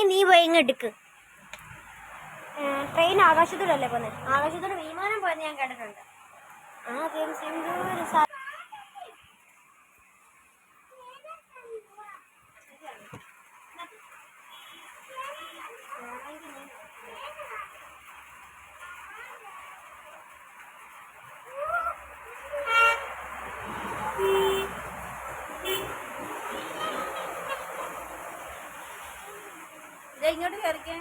അങ്ങ് എടുക്ക്. ട്രെയിൻ ആകാശത്തോടല്ലേ പോന്നെ? ആകാശത്തോട് വിമാനം പോയെന്ന് ഞാൻ കേട്ടിട്ടുണ്ട്. ആദ്യം സിന്ദൂര ഇതെങ്ങോട്ട് ഇങ്ങോട്ട് കയറിക്കേ